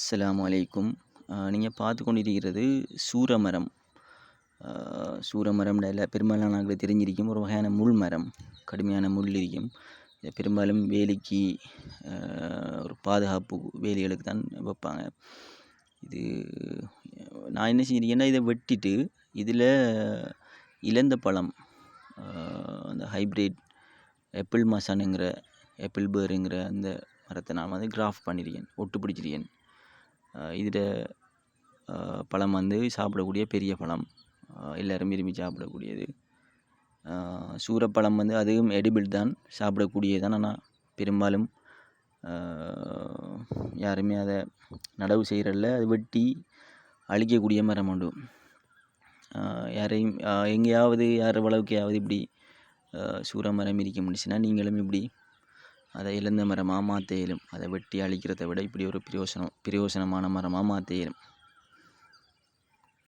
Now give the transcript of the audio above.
அஸ்லாம் அலைக்கும். நீங்கள் பார்த்து கொண்டிருக்கிறது சூரமரம். சூரமரம் எல்லா பெரும்பாலான நாங்களுக்கு தெரிஞ்சிருக்கும். ஒரு வகையான முள் மரம் கடுமையான முள் இருக்கும். இதை பெரும்பாலும் வேலிக்கு ஒரு பாதுகாப்பு வேலிகளுக்கு தான் வைப்பாங்க. இது நான் என்ன செஞ்சிருக்கேன்னா இதை வெட்டிட்டு இதில் இழந்த பழம் அந்த ஹைப்ரிட் எப்பிள் மசானுங்கிற எப்பிள் பேருங்கிற அந்த மரத்தை நான் வந்து கிராஃப்ட் பண்ணியிருக்கேன் ஒட்டு பிடிச்சிருக்கேன் இதில் பழம் வந்து சாப்பிடக்கூடிய பெரிய பழம். எல்லோரும் விரும்பி சாப்பிடக்கூடியது. சூரப்பழம் வந்து அதுவும் எடிபிள் தான் சாப்பிடக்கூடியது தான் ஆனால் பெரும்பாலும் யாருமே அதை நடவு செய்கிறதில்ல அது வெட்டி அழிக்கக்கூடிய மரம் உண்டு. யாரையும் எங்கேயாவது யார் வளவுக்கையாவது இப்படி சூற சூர மரம் இருக்க முடிச்சுன்னா நீங்களும் இப்படி அதை இழந்த மரமாக மாற்ற இயலும் அதை வெட்டி அழிக்கிறதை விட இப்படி ஒரு பிரயோசனம் பிரயோசனமான மரமாக மாற்ற இயலும்